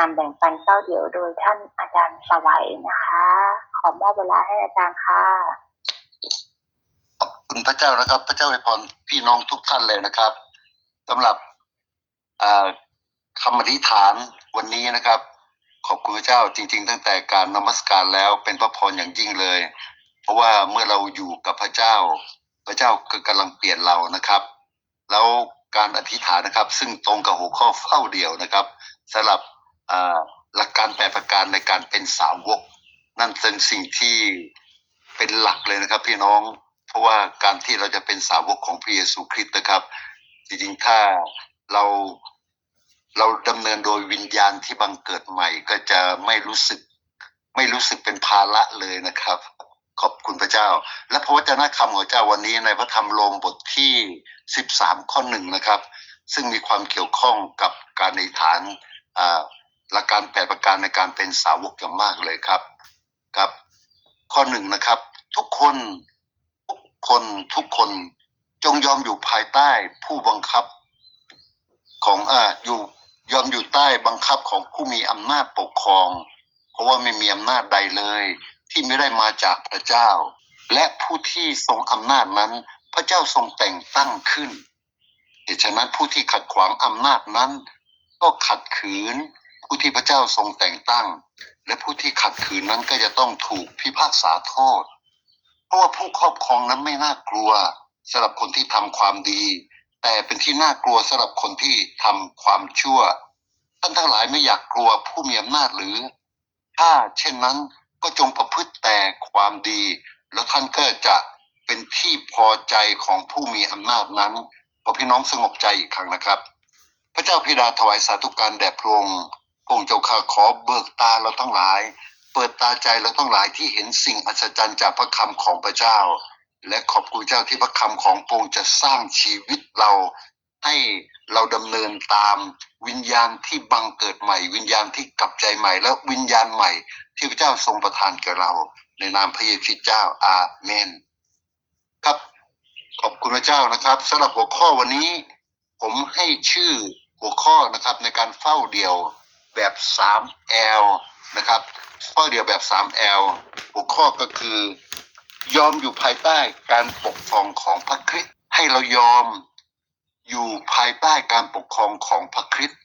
นำแบ่งปันเต้าเดี่ยวโดยท่านอาจารย์สวัยนะคะ ขอมอบเวลาให้อาจารย์ค่ะขอบคุณพระเจ้านะครับ พระเจ้าให้พรพี่น้องทุกท่านเลยนะครับสำหรับคำอธิษฐานวันนี้นะครับ ขอบคุณพระเจ้าจริง ๆ ตั้งแต่การนมัสการแล้วเป็นพระพรอย่างยิ่งเลย เพราะว่าเมื่อเราอยู่กับพระเจ้า พระเจ้าก็กำลังเปลี่ยนเรานะครับ แล้วการอธิษฐานนะครับ ซึ่งตรงกับหัวข้อเฝ้าเดียวนะครับสำหรับ หลักการแปดประการในการเป็นสาวก นั่นเป็นสิ่งที่เป็นหลักเลยนะครับพี่น้อง เพราะว่าการที่เราจะเป็นสาวกของพระเยซูคริสต์นะครับ จริงๆถ้าเราเราดำเนินโดยวิญญาณที่บังเกิดใหม่ก็จะไม่รู้สึก ไม่รู้สึกเป็นภาระเลยนะครับ ขอบคุณพระเจ้า และพระวจนะคำของเจ้าวันนี้ในพระธรรมโรมบทที่ 13 ข้อหนึ่งนะครับ ซึ่งมีความเกี่ยวข้องกับการในฐานอ่า หลักการแปดประการในการเป็นสาวกอย่างมากเลยครับครับ ข้อหนึ่งนะครับ ทุกคนทุกคนทุกคนจงยอมอยู่ภายใต้ผู้บังคับของอ่าอยู่ยอมอยู่ใต้บังคับของผู้มีอำนาจปกครอง เพราะว่าไม่มีอำนาจใดเลย ที่ไม่ได้มาจากพระเจ้า และผู้ที่ทรงอำนาจนั้น พระเจ้าทรงแต่งตั้งขึ้นเหตุฉะนั้นผู้ที่ขัดขวางอำนาจนั้น ก็ขัดขืน ผู้ที่พระเจ้าทรงแต่งตั้ง และผู้ที่ขัดขืนนั้นก็จะต้องถูกพิพากษาโทษ เพราะว่าผู้ครอบครองนั้นไม่น่ากลัวสำหรับคนที่ทำความดี แต่เป็นที่น่ากลัวสำหรับคนที่ทำความชั่วท่านทั้งหลายไม่อยากกลัวผู้มีอำนาจหรือ ถ้าเช่นนั้นก็จงประพฤติแต่ความดี แล้วท่านก็จะเป็นที่พอใจของผู้มีอำนาจนั้นขอพี่น้องสงบใจอีกครั้งนะครับ พระเจ้าพิดาถวายสาธุการแด่พระองค์ องค์เจ้าข้าขอเบิกตาเราทั้งหลาย เปิดตาใจเราทั้งหลายที่เห็นสิ่งอัศจรรย์จากพระคำของพระเจ้า และขอบคุณเจ้าที่พระคำของพระองค์จะสร้างชีวิตเราให้เราดำเนินตามวิญญาณที่บังเกิดใหม่ วิญญาณที่กลับใจใหม่ และวิญญาณใหม่ ที่พระเจ้าทรงประทานแก่เรา ในนามพระเยซูเจ้าอาเมน ครับ ขอบคุณพระเจ้านะครับสำหรับหัวข้อวันนี้ ผมให้ชื่อหัวข้อนะครับในการเฝ้าเดี่ยว แบบ 3L นะครับเฝ้าเดียวแบบ 3L หัวข้อก็คือยอมอยู่ภายใต้การปกครองของพระคริสต์ให้เรายอมอยู่ภายใต้การปกครองของพระคริสต์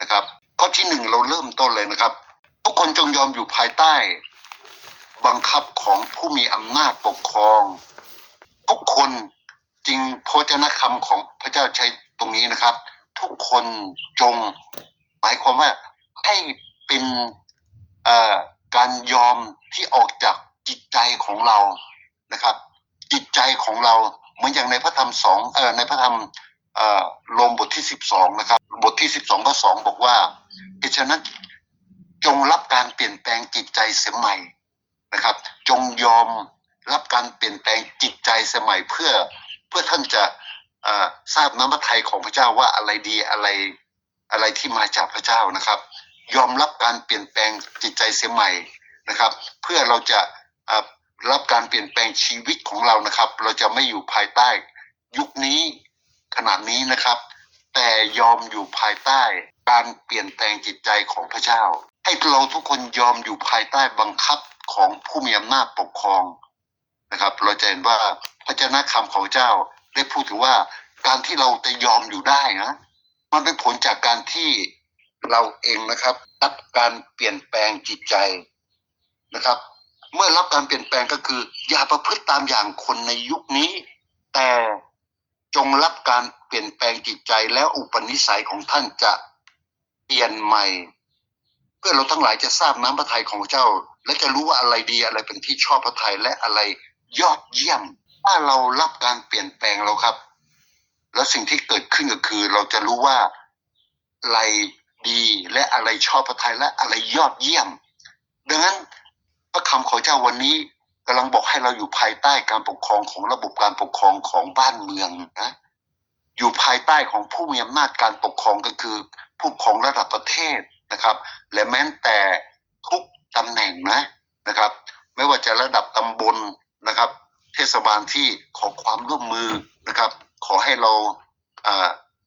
นะครับ ข้อที่หนึ่งเราเริ่มต้นเลยนะครับทุกคนจงยอมอยู่ภายใต้ บังคับของผู้มีอำนาจปกครอง ทุกคนจริงพระเจนคำของพระเจ้าใช้ตรงนี้นะครับ ทุกคนจง หมายความว่าให้เป็นการยอมที่ออกจากจิตใจของเรานะครับ จิตใจของเราเหมือนอย่างในพระธรรมสองเอ่อในพระธรรมเอ่อโรมบทที่สิบสองนะครับ บทที่สิบสองข้อสองบอกว่าเหตุฉะนั้นจงรับการเปลี่ยนแปลงจิตใจเสียใหม่นะครับ จงยอมรับการเปลี่ยนแปลงจิตใจเสียใหม่เพื่อเพื่อท่านจะทราบน้ำพระทัยของพระเจ้าว่าอะไรดีอะไร อะไรที่มาจากพระเจ้านะครับ ยอมรับการเปลี่ยนแปลงจิตใจเสียใหม่นะครับ เพื่อเราจะรับการเปลี่ยนแปลงชีวิตของเรานะครับ เราจะไม่อยู่ภายใต้ยุคนี้ขนาดนี้นะครับ แต่ยอมอยู่ภายใต้การเปลี่ยนแปลงจิตใจของพระเจ้า ให้เราทุกคนยอมอยู่ภายใต้บังคับของผู้มีอำนาจปกครองนะครับ เราจะเห็นว่าพระเจ้าคำของเจ้าได้พูดถึงว่าการที่เราจะยอมอยู่ได้นะ มันเป็นผลจากการที่เราเองนะครับ รับการเปลี่ยนแปลงจิตใจนะครับ เมื่อรับการเปลี่ยนแปลงก็คือ อย่าประพฤติตามอย่างคนในยุคนี้ แต่จงรับการเปลี่ยนแปลงจิตใจแล้วอุปนิสัยของท่านจะเปลี่ยนใหม่ เพื่อเราทั้งหลายจะทราบน้ำพระทัยของเจ้า และจะรู้ว่าอะไรดีอะไรเป็นที่ชอบพระทัยและอะไรยอดเยี่ยม ถ้าเรารับการเปลี่ยนแปลงเราครับ แล้วสิ่งที่เกิดขึ้นก็คือ เราจะรู้ว่าอะไรดีและอะไรชอบพระทัยและอะไรยอดเยี่ยม ดังนั้นพระคำของเจ้าวันนี้กำลังบอกให้เราอยู่ภายใต้การปกครองของระบบการปกครองของบ้านเมืองนะอยู่ภายใต้ของผู้มีอำนาจการปกครองก็คือ ผู้ปกครองระดับประเทศนะครับ และแม้แต่ทุกตำแหน่งนะนะครับ ไม่ว่าจะระดับตำบลนะครับ เทศบาลที่ขอความร่วมมือนะครับ ขอให้เรา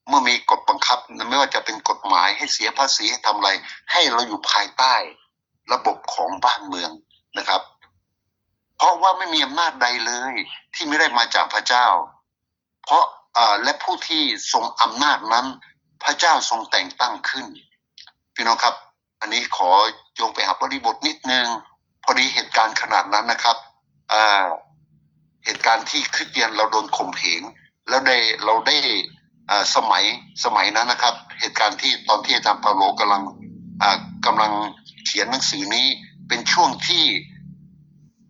เมื่อมีกฎบังคับไม่ว่าจะเป็นกฎหมายให้เสียภาษีให้ทำอะไร ให้เราอยู่ภายใต้ ระบบของบ้านเมืองนะครับ เพราะว่าไม่มีอำนาจใดเลย ที่ไม่ได้มาจากพระเจ้า เพราะและผู้ที่ทรงอำนาจนั้น พระเจ้าทรงแต่งตั้งขึ้นพี่น้องครับ อันนี้ขอโยงไปหาบริบทนิดนึงพอดีเหตุการณ์ขนาดนั้นนะครับเหตุการณ์ที่คริสเตียนเราโดนข่มเหง แล้วได้เราได้สมัยสมัยนั้นนะครับ เหตุการณ์ที่ตอนที่อาจารย์เปาโลกำลังกำลังเขียนหนังสือนี้เป็นช่วงที่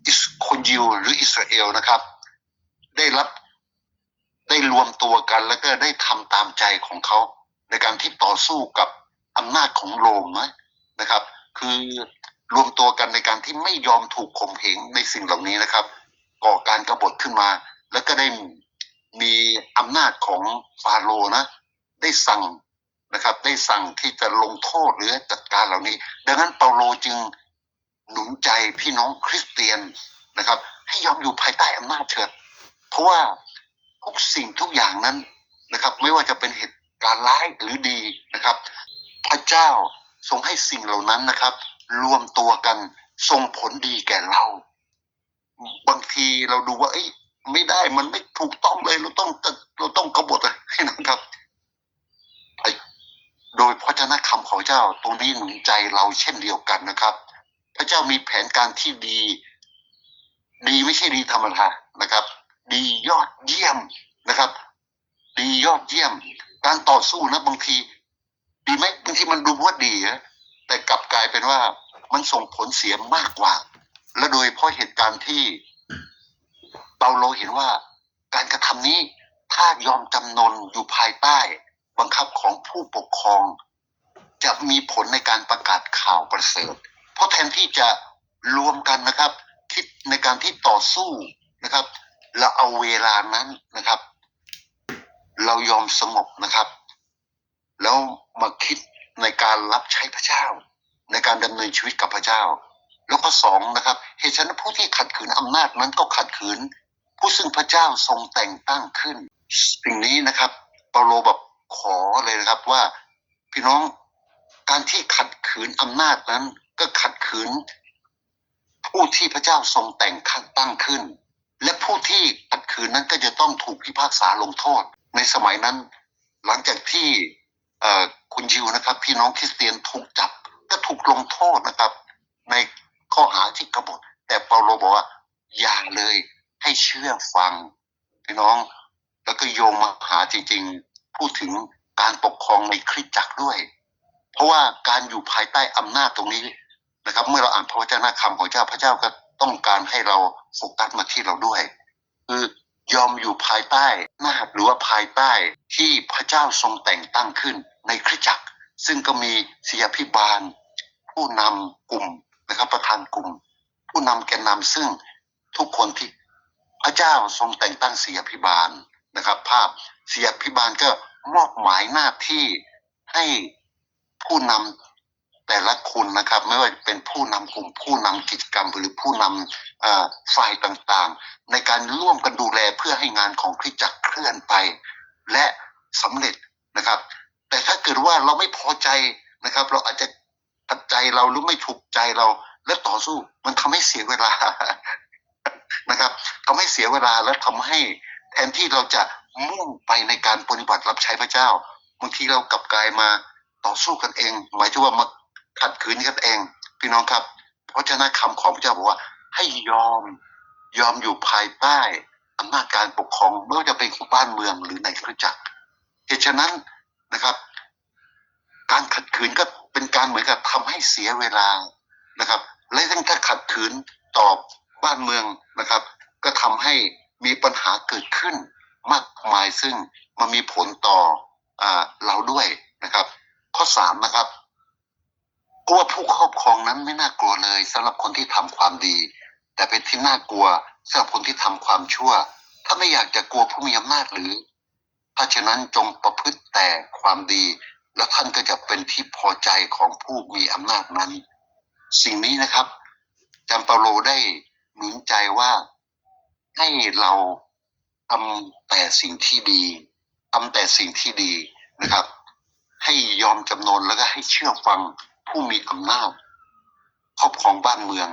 อิสคนยิวหรืออิสราเอลนะครับ ได้รับได้รวมตัวกันแล้วก็ได้ทำตามใจของเขา ในการที่ต่อสู้กับอำนาจของโรมนะนะครับ คือรวมตัวกันในการที่ไม่ยอมถูกข่มเหงในสิ่งเหล่านี้นะครับ ก่อการกรบฏขึ้นมา แล้วก็ได้มี อำนาจของฟาโรนะ ได้สั่งนะครับ ได้สั่งที่จะลงโทษหรือจัดการเหล่านี้ ดังนั้นเปาโลจึงหนุนใจพี่น้องคริสเตียนนะครับ ให้ยอมอยู่ภายใต้อำนาจเถิดเพราะว่าทุกสิ่งทุกอย่างนั้นนะครับ ไม่ว่าจะเป็นเหตุการณ์ร้ายหรือดีนะครับ พระเจ้าทรงให้สิ่งเหล่านั้นนะครับ รวมตัวกันส่งผลดีแก่เรา บางทีเราดูว่าเอ้ย ไม่ได้มันไม่ถูกต้องเลยเราต้องเราต้องกบฏให้นะครับโดยพระเจ้าคำของเจ้าตรงนี้หนุนใจเราเช่นเดียวกันนะครับ พระเจ้ามีแผนการที่ดี ดีไม่ใช่ดีธรรมดานะครับ ดียอดเยี่ยมนะครับ ดียอดเยี่ยม การต่อสู้นะบางที ดีไหมบางทีมันดูว่าดีนะแต่กลับกลายเป็นว่ามันส่งผลเสียมากกว่า และโดยเพราะเหตุการณ์ที่ เปาโลเห็นว่าการกระทำนี้ถ้ายอมจำนนอยู่ภายใต้ บังคับของผู้ปกครอง จะมีผลในการประกาศข่าวประเสริฐ เพราะแทนที่จะรวมกันนะครับ คิดในการที่ต่อสู้นะครับแล้วเอาเวลานั้นนะครับ เรายอมสงบนะครับ แล้วมาคิดในการรับใช้พระเจ้า ในการดำเนินชีวิตกับพระเจ้า แล้วก็สองนะครับเหตุฉะนั้นผู้ที่ขัดขืนอำนาจนั้นก็ขัดขืน ผู้ซึ่งพระเจ้าทรงแต่งตั้งขึ้น สิ่งนี้นะครับเปาโลแบบขอเลยนะครับว่า พี่น้องการที่ขัดขืนอำนาจนั้น ก็ขัดขืน ผู้ที่พระเจ้าทรงแต่งตั้งขึ้น และผู้ที่ขัดขืนนั้นก็จะต้องถูกพิพากษาลงโทษ ในสมัยนั้น หลังจากที่คุณยิวนะครับ พี่น้องคริสเตียนถูกจับก็ถูกลงโทษนะครับ ในข้อหาที่กบฏแต่เปาโลบอกว่าอย่าเลย ให้เชื่อฟังพี่น้อง แล้วก็โยงมาหาจริง ๆ พูดถึงการปกครองในคริสตจักรด้วย เพราะว่าการอยู่ภายใต้อำนาจตรงนี้นะครับ เมื่อเราอ่านพระวจนะคำของเจ้าพระเจ้าก็ต้องการให้เราโฟกัสมาที่เราด้วย คือยอมอยู่ภายใต้หน้าจหรือว่าภายใต้ที่พระเจ้าทรงแต่งตั้งขึ้นในคริสตจักร ซึ่งก็มีศิยพิบาล ผู้นำกลุ่มนะครับประธานกลุ่ม ผู้นำแกนนำซึ่งทุกคนที่ พระเจ้าทรงแต่งตั้งศิยพิบาลนะครับ ภาพศิยพิบาลก็มอบหมายหน้าที่ให้ผู้นำแต่ละคนนะครับ ไม่ว่าจะเป็นผู้นำกลุ่มผู้นำกิจกรรม หรือผู้นำฝ่ายต่างๆ ในการร่วมกันดูแลเพื่อให้งานของคริสตจักรเคลื่อนไป และสำเร็จนะครับ แต่ถ้าเกิดว่าเราไม่พอใจนะครับ เราอาจจะตัดใจเราหรือไม่ถูกใจเราและต่อสู้มันทำให้เสียเวลา นะครับทำให้เสียเวลาและทำให้แทนที่เราจะมุ่งไปในการปฏิบัติรับใช้พระเจ้าบางทีเรากลับกลายมาต่อสู้กันเอง หมายถึงว่ามาขัดขืนกันเอง พี่น้องครับ เพราะฉะนั้นคำของพระเจ้าบอกว่า ให้ยอมยอมอยู่ภายใต้อำนาจการปกครองไม่ว่าจะเป็นของบ้านเมืองหรือในคริสจักรเหตุฉะนั้นนะครับ การขัดขืนก็เป็นการเหมือนกับทำให้เสียเวลานะครับ และทั้งถ้าขัดขืนตอบ บ้านเมืองนะครับ ก็ทำให้มีปัญหาเกิดขึ้นมากมายซึ่งมันมีผลต่ออเราด้วยนะครับ ข้อสามนะครับกลัวผู้ครอบครองนั้นไม่น่ากลัวเลยสำหรับคนที่ทำความดี แต่เป็นที่น่ากลัวสำหรับคนที่ทำความชั่ว ถ้าไม่อยากจะกลัวผู้มีอำนาจหรือ ถ้าฉะนั้นจงประพฤติแต่ความดี แล้วท่านก็จะเป็นที่พอใจของผู้มีอำนาจนั้น สิ่งนี้นะครับจำเปาโลได้ นุนใจว่าให้เราทำแต่สิ่งที่ดีทำแต่สิ่งที่ดีนะครับ ให้ยอมจำนนแล้วก็ให้เชื่อฟังผู้มีอำนาจครอบครองบ้านเมือง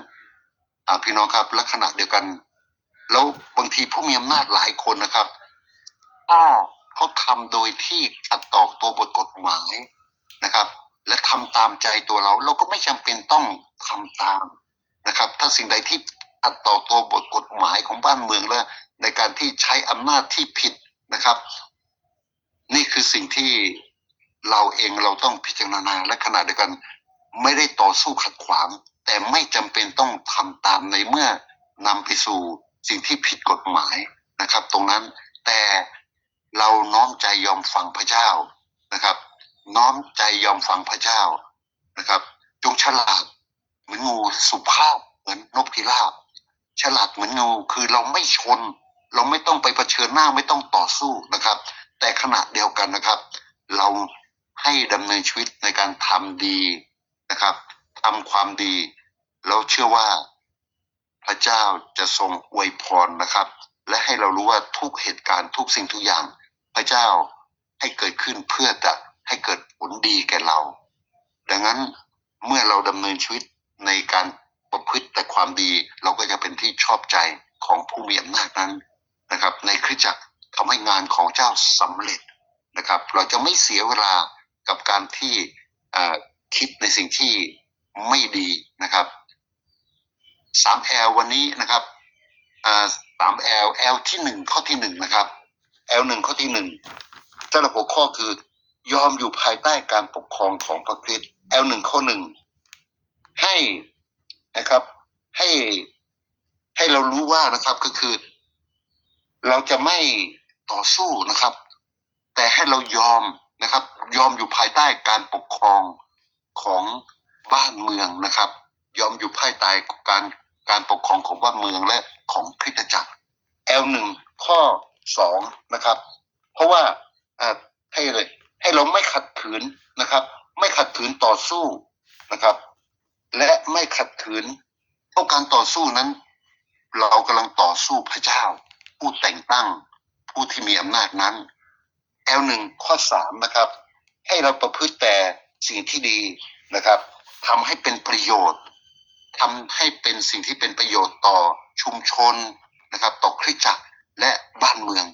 อ่าพี่น้องครับและขณะเดียวกัน แล้วบางทีผู้มีอำนาจหลายคนนะครับก็เขาทำโดยที่ขัดต่อตัวบทกฎหมายนะครับ และทำตามใจตัวเรา เราก็ไม่จำเป็นต้องทำตามนะครับ ถ้าสิ่งใดที่ ขัดต่อตัวบทกฎหมายของบ้านเมืองและในการที่ใช้อำนาจที่ผิดนะครับ นี่คือสิ่งที่เราเองเราต้องพิจารณาและขณะเดียวกัน ไม่ได้ต่อสู้ขัดขวาง แต่ไม่จำเป็นต้องทำตามในเมื่อนำไปสู่สิ่งที่ผิดกฎหมายนะครับ ตรงนั้นแต่เราน้อมใจยอมฟังพระเจ้านะครับ น้อมใจยอมฟังพระเจ้านะครับ จงฉลาดเหมือนงูสุภาพเหมือนนกพิราบ ฉลาดเหมือนงูคือเราไม่ชน เราไม่ต้องไปเผชิญหน้าไม่ต้องต่อสู้นะครับ แต่ขณะเดียวกันนะครับ เราให้ดำเนินชีวิตในการทำดีนะครับทำความดี เราเชื่อว่าพระเจ้าจะทรงอวยพรนะครับ และให้เรารู้ว่าทุกเหตุการณ์ทุกสิ่งทุกอย่าง พระเจ้าให้เกิดขึ้นเพื่อจะให้เกิดผลดีแก่เรา ดังนั้นเมื่อเราดำเนินชีวิตในการ ประพฤติแต่ความดีเราก็จะเป็นที่ชอบใจของผู้มีอำนาจนั้นนะครับ ในคริสตจักรทำให้งานของเจ้าสำเร็จนะครับ เราจะไม่เสียเวลากับการที่คิดในสิ่งที่ไม่ดีนะครับสามแอลวันนี้นะครับสามแอลแอลที่หนึ่งข้อที่หนึ่งนะครับแอลหนึ่งข้อที่หนึ่งสำหรับหัวข้อคือยอมอยู่ภายใต้การปกครองของพระคริสต์แอลหนึ่งข้อหนึ่งให้ นะครับ ให้ให้เรารู้ว่านะครับก็คือ เราจะไม่ต่อสู้นะครับ แต่ให้เรายอมนะครับ ยอมอยู่ภายใต้การปกครองของบ้านเมืองนะครับ ยอมอยู่ภายใต้การการปกครองของบ้านเมืองและของคริสตจักร L หนึ่งข้อสองนะครับ เพราะว่าอ่าให้เลยให้เราไม่ขัดขืนนะครับ ไม่ขัดขืนต่อสู้นะครับ และไม่ขัดขืนเพราะการต่อสู้นั้น เรากำลังต่อสู้พระเจ้า ผู้แต่งตั้ง ผู้ที่มีอำนาจนั้น L หนึ่งข้อสามนะครับ ให้เราประพฤติแต่สิ่งที่ดีนะครับทำให้เป็นประโยชน์ทำให้เป็นสิ่งที่เป็นประโยชน์ต่อชุมชนนะครับ ต่อคริสตจักรและบ้านเมือง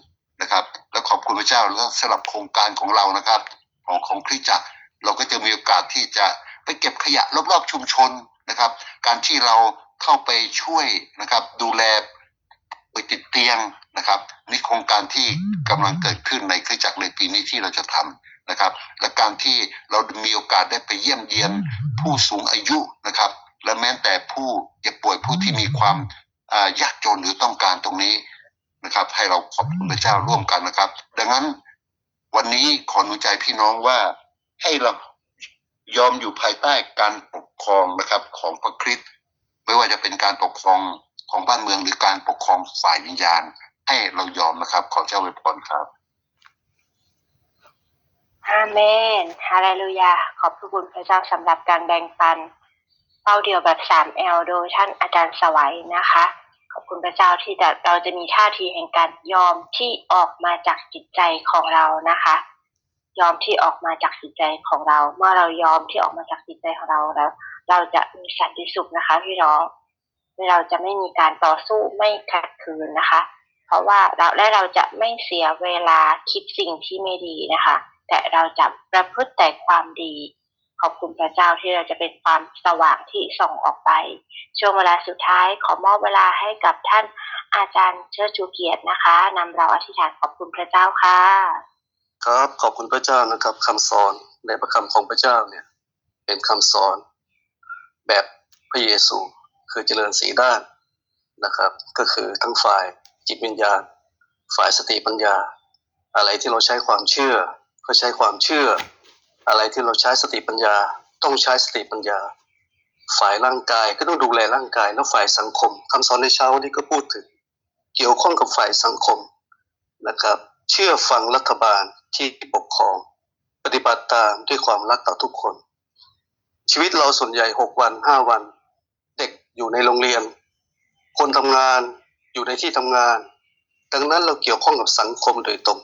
นะครับ และขอบคุณพระเจ้าแล้วสำหรับโครงการของเรานะครับ ของของคริสตจักรเราก็จะมีโอกาสที่จะ ไปเก็บขยะรอบๆชุมชนนะครับ การที่เราเข้าไปช่วยนะครับ ดูแลไปติดเตียงนะครับนี่โครงการที่กำลังเกิดขึ้นในคริสตจักรในปีนี้ที่เราจะทำนะครับ และการที่เรามีโอกาสได้ไปเยี่ยมเยียนผู้สูงอายุนะครับ และแม้แต่ผู้เจ็บป่วยผู้ที่มีความยากจนหรือต้องการตรงนี้นะครับ ให้เราขอบคุณพระเจ้าร่วมกันนะครับ ดังนั้นวันนี้ขอหนุนใจพี่น้องว่าให้เรา ยอมอยู่ภายใต้การปกครองนะครับของพระคริสต์ไม่ว่าจะเป็นการปกครองของบ้านเมืองหรือการปกครองฝ่ายวิญญาณ ให้เรายอมนะครับ ขอเจ้าอวยพรครับอาเมนฮาเลลูยา ขอบพระคุณพระเจ้าสำหรับการแบ่งปัน เป้าเดียวแบบ 3L โดยท่านอาจารย์สวัยนะคะ ขอบคุณพระเจ้าที่จะเราจะมีท่าทีแห่งการยอมที่ออกมาจากจิตใจของเรานะคะ ยอมที่ออกมาจากจิตใจของเรา เมื่อเรายอมที่ออกมาจากจิตใจของเราแล้ว เราจะมีสันติสุขนะคะพี่น้องเราจะไม่มีการต่อสู้ไม่ขัดขืนนะคะ เพราะว่าเราและเราจะไม่เสียเวลาคิดสิ่งที่ไม่ดีนะคะ แต่เราจะประพฤติแต่ความดี ขอบคุณพระเจ้าที่เราจะเป็นความสว่างที่ส่องออกไป ช่วงเวลาสุดท้ายขอมอบเวลาให้กับท่านอาจารย์เชิดชูเกียรตินะคะนำเราอธิษฐานขอบคุณพระเจ้าค่ะ ครับขอบคุณพระเจ้านะครับคำสอนในพระคำของพระเจ้าเนี่ย เป็นคำสอนแบบพระเยซูคือเจริญสีด้านนะครับ ก็คือทั้งฝ่ายจิตวิญญาณ ฝ่ายสติปัญญา อะไรที่เราใช้ความเชื่อ ก็ใช้ความเชื่อ อะไรที่เราใช้สติปัญญา ต้องใช้สติปัญญา ฝ่ายร่างกายก็ต้องดูแลร่างกายแล้วฝ่ายสังคมคำสอนในเช้าวันนี้ก็พูดถึง เกี่ยวข้องกับฝ่ายสังคมนะครับ เชื่อฟังรัฐบาลที่ปกครอง ปฏิบัติตามด้วยความรักต่อทุกคน ชีวิตเราส่วนใหญ่หกวันห้าวัน เด็กอยู่ในโรงเรียน คนทำงานอยู่ในที่ทำงาน ดังนั้นเราเกี่ยวข้องกับสังคมโดยตรง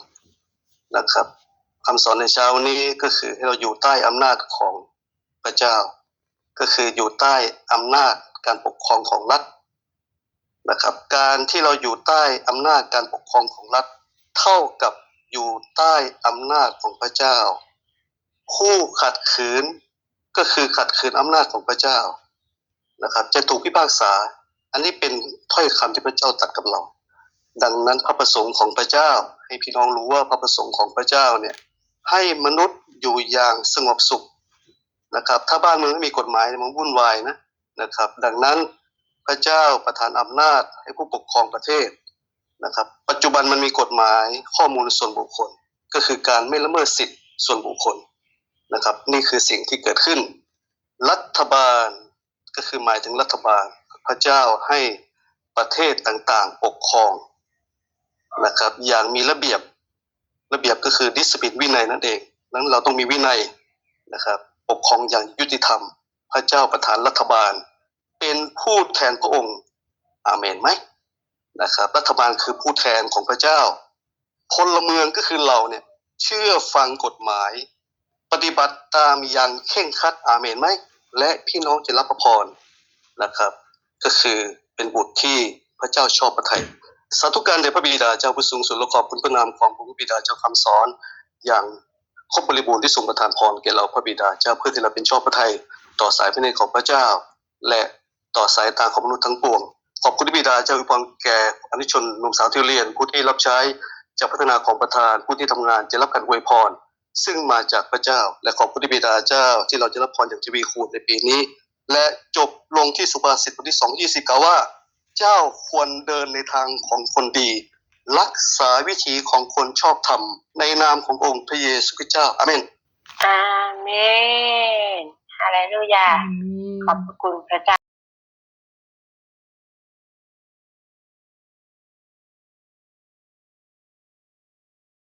นะครับคำสอนในเช้านี้ก็คือให้เราอยู่ใต้อำนาจของพระเจ้า ก็คืออยู่ใต้อำนาจการปกครองของรัฐนะครับ การที่เราอยู่ใต้อำนาจการปกครองของรัฐ เท่ากับอยู่ใต้อำนาจของพระเจ้า ผู้ขัดขืนก็คือขัดขืนอำนาจของพระเจ้านะครับ จะถูกพิพากษา อันนี้เป็นถ้อยคำที่พระเจ้าตัดกับเรา ดังนั้นพระประสงค์ของพระเจ้า ให้พี่น้องรู้ว่าพระประสงค์ของพระเจ้าเนี่ยให้มนุษย์อยู่อย่างสงบสุขนะครับ ถ้าบ้านเมืองไม่มีกฎหมายมันวุ่นวายนะนะครับ ดังนั้นพระเจ้าประทานอำนาจให้ผู้ปกครองประเทศ นะครับ ปัจจุบันมันมีกฎหมายข้อมูลส่วนบุคคล ก็คือการไม่ละเมิดสิทธิส่วนบุคคลนะครับ นี่คือสิ่งที่เกิดขึ้น รัฐบาลก็คือหมายถึงรัฐบาลพระเจ้าให้ประเทศต่างๆ ปกครองนะครับ อย่างมีระเบียบระเบียบก็คือดิสปินวินัยนั่นเองนั้นเราต้องมีวินัยนะครับ ปกครองอย่างยุติธรรม พระเจ้าประทานรัฐบาล เป็นผู้แทนพระองค์ อาเมนไหม นะครับรัฐบาลคือผู้แทนของพระเจ้า พลเมืองก็คือเราเนี่ยเชื่อฟังกฎหมาย ปฏิบัติตามอย่างเข่งครัดอาเมนไหมและพี่น้องจะรับพระพรนะครับ ก็คือเป็นบุตรที่พระเจ้าชอบพระทัยสาธุการแด่พระบิดาเจ้าผู้สูงสุดและขอบคุณพระนามของพระบิดาเจ้าคำสอน อย่างครบบริบูรณ์ที่ทรงประทานพรแก่เราพระบิดาเจ้าเพื่อที่เราเป็นชอบพระทัยต่อสายพระเนตรของพระเจ้า และต่อสายตาของมนุษย์ทั้งปวง ขอบคุณพระบิดาเจ้าอวยพรแก่อนุชนหนุ่มสาวที่เรียน ผู้ที่รับใช้จากพัฒนาของประธานผู้ที่ทำงานจะรับการอวยพร ซึ่งมาจากพระเจ้า และขอบคุณพระบิดาเจ้าที่เราจะรับพรอย่างทวีคูณในปีนี้ และจบลงที่สุภาษิตบทที่สองยี่สิบกล่าวว่า เจ้าควรเดินในทางของคนดี รักษาวิถีของคนชอบธรรม ในนามขององค์พระเยซูคริสต์เจ้าอาเมนอาเมนฮาเลลูยาขอบพระคุณพระเจ้า